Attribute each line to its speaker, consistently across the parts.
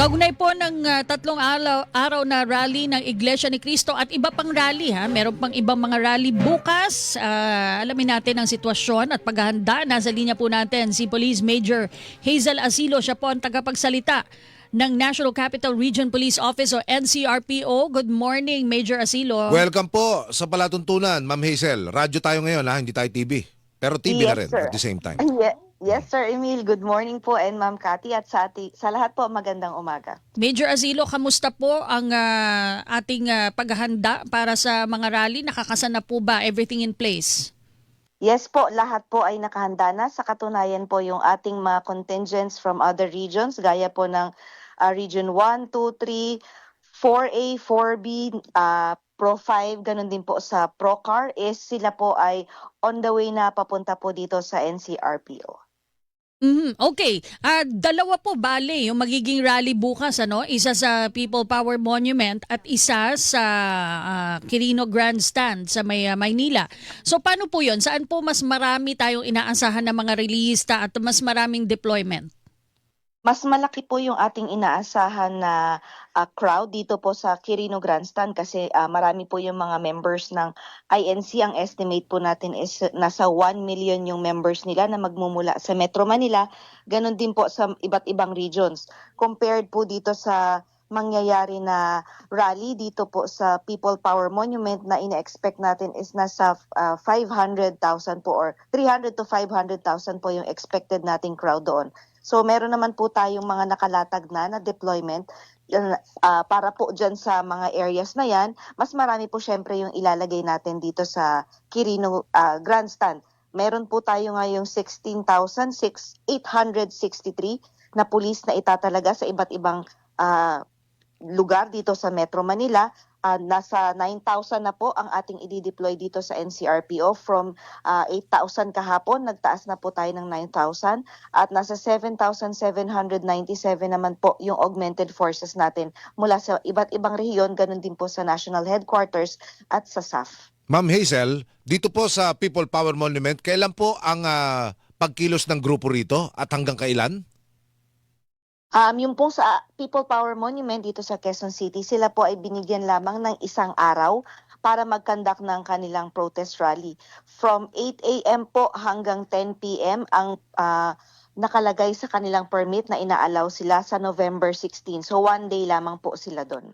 Speaker 1: Kaugnay po ng ah, tatlong araw, araw na rally ng Iglesia ni Cristo at iba pang rally ha. Meron pang ibang mga rally bukas. Ah, alamin natin ang sitwasyon at paghahanda. Nasa linya po natin si Police Major Hazel Asilo. Siya po ang tagapagsalita ng National Capital Region Police Office o NCRPO. Good morning, Major Asilo.
Speaker 2: Welcome po sa palatuntunan, Ma'am Hazel. Radyo tayo ngayon ha, hindi tayo TV. Pero TV na
Speaker 3: Yes,
Speaker 2: rin
Speaker 3: sir.
Speaker 2: at the same time.
Speaker 3: Ye- Yes, Sir Emil. Good morning po and Ma'am Cathy at sa, ati- sa lahat po magandang umaga.
Speaker 1: Major Asilo, kamusta po ang ah, ating ah, paghahanda para sa mga rally? Nakakasan na po ba everything in place?
Speaker 3: Yes po, lahat po ay nakahanda na. Sa katunayan po yung ating mga contingents from other regions gaya po ng ah, Region 1, 2, 3, 4A, 4B, ah, Pro 5, ganun din po sa Procar is sila po ay on the way na papunta po dito sa NCRPO.
Speaker 1: Mhm, Okay. Ah, dalawa po bale yung magiging rally bukas ano, isa sa People Power Monument at isa sa ah, Quirino Grandstand sa may ah, Maynila. So paano po 'yon? Saan po mas marami tayong inaasahan ng mga relista at mas maraming deployment?
Speaker 3: Mas malaki po yung ating inaasahan na ah, crowd dito po sa Quirino Grandstand kasi ah, marami po yung mga members ng INC. Ang estimate po natin is nasa 1 million yung members nila na magmumula sa Metro Manila. Ganon din po sa iba't ibang regions. Compared po dito sa mangyayari na rally dito po sa People Power Monument na ina-expect natin is nasa ah, 500,000 po or 300 to 500,000 po yung expected nating crowd doon. So meron naman po tayong mga nakalatag na na deployment ah, para po dyan sa mga areas na yan. Mas marami po syempre yung ilalagay natin dito sa Quirino ah, Grandstand. Meron po tayo ngayong 16,863 na pulis na itatalaga sa iba't ibang ah, lugar dito sa Metro Manila. Ah, nasa 9,000 na po ang ating i-deploy dito sa NCRPO from ah, 8,000 kahapon, nagtaas na po tayo ng 9,000 at nasa 7,797 naman po yung augmented forces natin mula sa iba't ibang rehiyon, ganun din po sa National Headquarters at sa SAF.
Speaker 2: Ma'am Hazel, dito po sa People Power Monument, kailan po ang ah, pagkilos ng grupo rito at hanggang kailan?
Speaker 3: Um, yung pong sa People Power Monument dito sa Quezon City, sila po ay binigyan lamang ng isang araw para mag-conduct ng kanilang protest rally. From 8 a.m. po hanggang 10 p.m. ang ah, nakalagay sa kanilang permit na inaalaw sila sa November 16. So one day lamang po sila doon.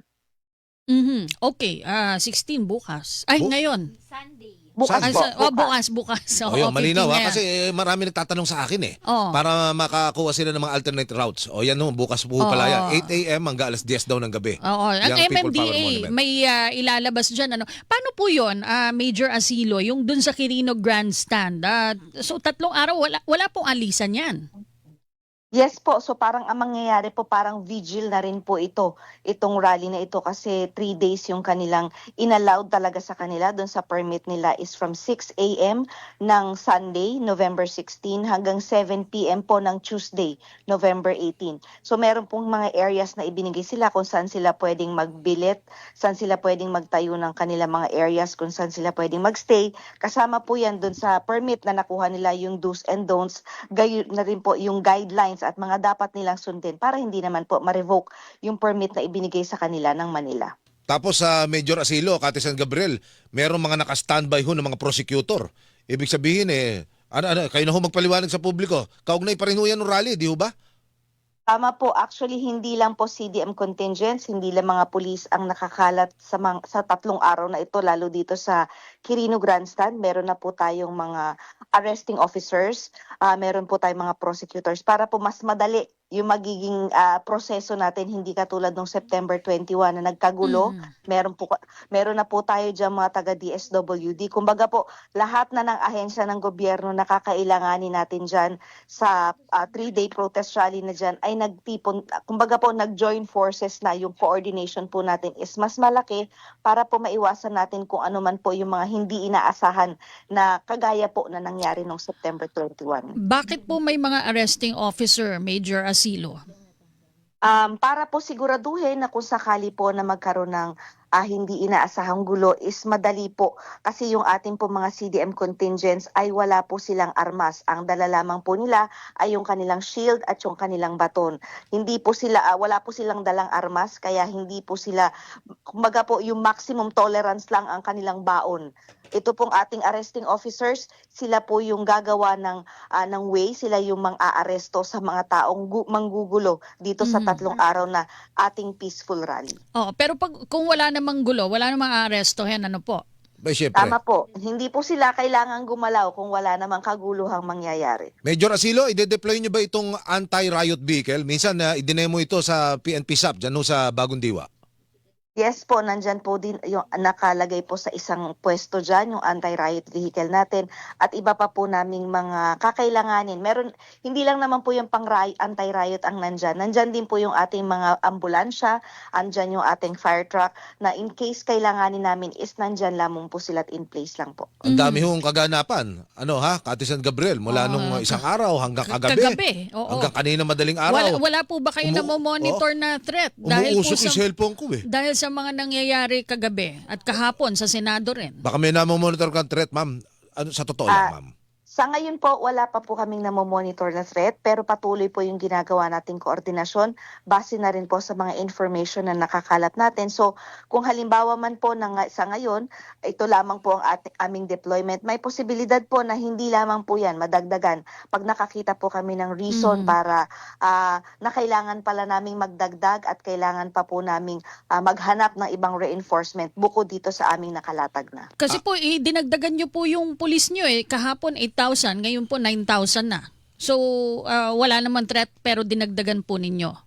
Speaker 1: Mhm. Okay, ah 16 bukas. Ay,
Speaker 2: Bu-
Speaker 1: ngayon.
Speaker 3: Bukas
Speaker 1: Ah,
Speaker 2: Saan
Speaker 1: oh, bukas, bukas.
Speaker 2: O
Speaker 1: Oo,
Speaker 2: yun, malinaw
Speaker 1: 15
Speaker 2: ha,
Speaker 1: yan.
Speaker 2: kasi eh, marami nagtatanong sa akin eh.
Speaker 1: Oo.
Speaker 2: Para makakuha sila ng mga alternate routes. O yan ho, bukas po pala
Speaker 1: Oo.
Speaker 2: yan. 8 a.m. hanggang alas 10 daw ng gabi.
Speaker 1: Oo, ang
Speaker 2: People Power
Speaker 1: MMDA
Speaker 2: Monument.
Speaker 1: may ah, ilalabas diyan ano. Paano po 'yon, ah, Major Asilo, yung dun sa Quirino Grandstand? Ah, so tatlong araw wala wala pong alisan 'yan.
Speaker 3: Yes po, so parang ang mangyayari po parang vigil na rin po ito, itong rally na ito kasi three days yung kanilang inallowed talaga sa kanila doon sa permit nila is from 6 a.m. ng Sunday, November 16 hanggang 7 p.m. po ng Tuesday, November 18. So meron pong mga areas na ibinigay sila kung saan sila pwedeng magbilit, saan sila pwedeng magtayo ng kanilang mga areas, kung saan sila pwedeng magstay. Kasama po yan doon sa permit na nakuha nila yung do's and don'ts, gayon na rin po yung guidelines at mga dapat nilang sundin para hindi naman po ma-revoke yung permit na ibinigay sa kanila ng Manila.
Speaker 2: Tapos sa Major Asilo, Kati San Gabriel, merong mga naka-standby ho ng mga prosecutor. Ibig sabihin eh, ano, ano, kayo na ho magpaliwanag sa publiko. Kaugnay pa rin ho yan ng rally, di ho ba?
Speaker 3: Tama po, actually hindi lang po CDM contingents, hindi lang mga pulis ang nakakalat sa, mga, sa tatlong araw na ito, lalo dito sa Quirino Grandstand. Meron na po tayong mga arresting officers, ah, meron po tayong mga prosecutors para po mas madali yung magiging ah, proseso natin, hindi katulad ng September 21 na nagkagulo.
Speaker 1: Mhm.
Speaker 3: Meron po meron na po tayo diyan mga taga DSWD. Kumbaga po lahat na ng ahensya ng gobyerno na kakailanganin natin diyan sa ah, three-day protest rally na diyan ay nagtipon kumbaga po nag-join forces na yung coordination po natin is mas malaki para po maiwasan natin kung ano man po yung mga hindi inaasahan na kagaya po na nangyari noong September 21.
Speaker 1: Bakit po may mga arresting officer, Major Asilo?
Speaker 3: Um, para po siguraduhin na kung sakali po na magkaroon ng ah, hindi inaasahang gulo is madali po kasi yung ating po mga CDM contingents ay wala po silang armas. Ang dala lamang po nila ay yung kanilang shield at yung kanilang baton. Hindi po sila ah, wala po silang dalang armas kaya hindi po sila kumbaga po yung maximum tolerance lang ang kanilang baon. Ito pong ating arresting officers, sila po yung gagawa ng ah, ng way, sila yung mang-aaresto sa mga taong gu- manggugulo dito sa
Speaker 1: Mhm.
Speaker 3: tatlong araw na ating peaceful rally.
Speaker 1: Oh, pero pag kung wala namang gulo, wala namang aarestohin, ano po?
Speaker 2: Ba, syempre.
Speaker 3: Tama po, hindi po sila kailangan gumalaw kung wala namang kaguluhang mangyayari.
Speaker 2: Major Asilo, ide-deploy nyo ba itong anti-riot vehicle? Minsan na idinemo ito sa PNP SAP dyan sa Bagong Diwa.
Speaker 3: Yes po, nandyan po din yung nakalagay po sa isang pwesto dyan, yung anti-riot vehicle natin at iba pa po naming mga kakailanganin. Meron, hindi lang naman po yung pang anti-riot ang nandyan. Nandyan din po yung ating mga ambulansya, andyan yung ating fire truck na in case kailanganin namin is nandyan lamang po sila at in place lang po.
Speaker 2: Ang dami hong kaganapan. Ano ha? Kati San Gabriel, mula nung isang araw hanggang kagabi.
Speaker 1: Kagabi, oo.
Speaker 2: Hanggang kanina madaling araw.
Speaker 1: Wala, wala po ba kayo
Speaker 2: Umu-
Speaker 1: na monitor na threat? Dahil po
Speaker 2: Umuusok
Speaker 1: sa,
Speaker 2: yung cellphone ko eh.
Speaker 1: dahil sa mga nangyayari kagabi at kahapon sa Senado rin.
Speaker 2: Baka may namamonitor kang threat, ma'am. Ano, sa totoo
Speaker 3: Ah,
Speaker 2: lang, ma'am.
Speaker 3: Sa ngayon po, wala pa po kaming namomonitor na threat pero patuloy po yung ginagawa nating koordinasyon base na rin po sa mga information na nakakalat natin. So kung halimbawa man po na nga- sa ngayon, ito lamang po ang ating, aming deployment, may posibilidad po na hindi lamang po yan madagdagan pag nakakita po kami ng reason
Speaker 1: Mhm.
Speaker 3: para ah, na kailangan pala naming magdagdag at kailangan pa po naming ah, maghanap ng ibang reinforcement bukod dito sa aming nakalatag na.
Speaker 1: Kasi po, eh, dinagdagan nyo po yung pulis nyo eh. Kahapon 8,000, ngayon po 9,000 na. So, ah, wala naman threat pero dinagdagan po ninyo.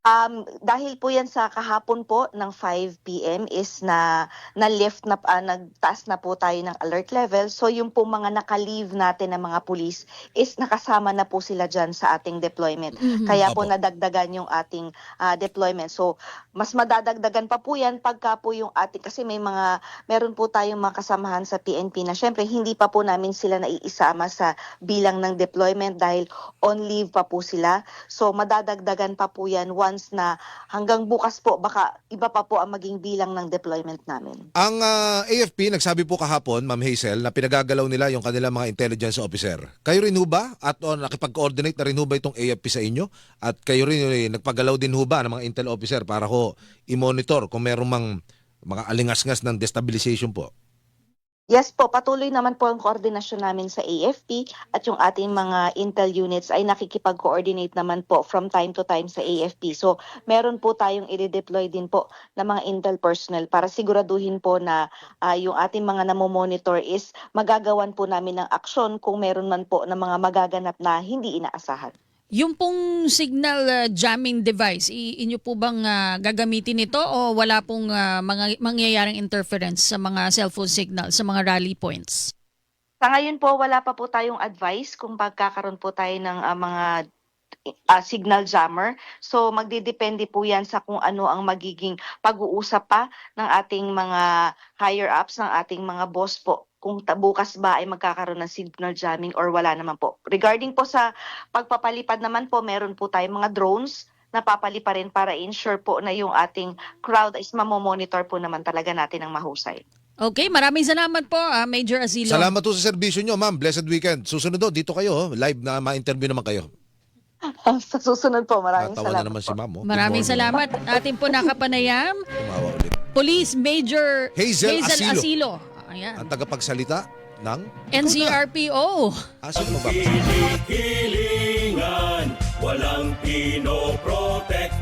Speaker 3: Um, dahil po yan sa kahapon po ng 5 p.m. is na na-lift na, ah, nagtaas na po tayo ng alert level. So yung po mga naka-leave natin ng mga pulis is nakasama na po sila dyan sa ating deployment.
Speaker 1: Mhm.
Speaker 3: Kaya po
Speaker 2: Opo.
Speaker 3: nadagdagan yung ating ah, deployment. So mas madadagdagan pa po yan pagka po yung ating, kasi may mga, meron po tayong mga kasamahan sa PNP na syempre hindi pa po namin sila naiisama sa bilang ng deployment dahil on leave pa po sila. So madadagdagan pa po yan once na hanggang bukas po baka iba pa po ang maging bilang ng deployment namin.
Speaker 2: Ang ah, AFP, nagsabi po kahapon, Ma'am Hazel, na pinagagalaw nila yung kanilang mga intelligence officer. Kayo rin ho ba? At o, nakipag-coordinate na rin ho ba itong AFP sa inyo? At kayo rin eh, nagpagalaw din ho ba ng mga intel officer para ho i-monitor kung merong mang mga alingas-ngas ng destabilization po?
Speaker 3: Yes po, patuloy naman po ang koordinasyon namin sa AFP at yung ating mga intel units ay nakikipag-coordinate naman po from time to time sa AFP. So meron po tayong i-deploy din po ng mga intel personnel para siguraduhin po na ah, yung ating mga namomonitor is magagawan po namin ng aksyon kung meron man po ng mga magaganap na hindi inaasahan.
Speaker 1: Yung pong signal uh, jamming device, inyo po bang uh, gagamitin ito o wala pong uh, mga mangyayaring interference sa mga cellphone signal, sa mga rally points?
Speaker 3: Sa ngayon po, wala pa po tayong advice kung pagkakaroon po tayo ng ah, mga ah, signal jammer. So magdidepende po yan sa kung ano ang magiging pag-uusap pa ng ating mga higher ups, ng ating mga boss po kung bukas ba ay magkakaroon ng signal jamming or wala naman po. Regarding po sa pagpapalipad naman po, meron po tayong mga drones na papalipa rin para ensure po na yung ating crowd is mamomonitor po naman talaga natin ng mahusay.
Speaker 1: Okay, maraming salamat po, ah, Major Asilo.
Speaker 2: Salamat po sa serbisyo nyo, ma'am. Blessed weekend. Susunod do, dito kayo. ho. Live na ma-interview naman kayo.
Speaker 3: Sa susunod po, maraming
Speaker 2: Natawa
Speaker 3: salamat
Speaker 2: na naman
Speaker 3: po.
Speaker 2: si ma'am. oh. Good
Speaker 1: Maraming
Speaker 2: morning.
Speaker 1: salamat. Ating po nakapanayam,
Speaker 2: Tumawa ulit.
Speaker 1: Police Major
Speaker 2: Hazel Asilo.
Speaker 1: Asilo. Ayan.
Speaker 2: Ang tagapagsalita ng...
Speaker 1: NCRPO.
Speaker 2: Ah, sino ba?
Speaker 4: Hinihilingan, walang pinoprotektahan.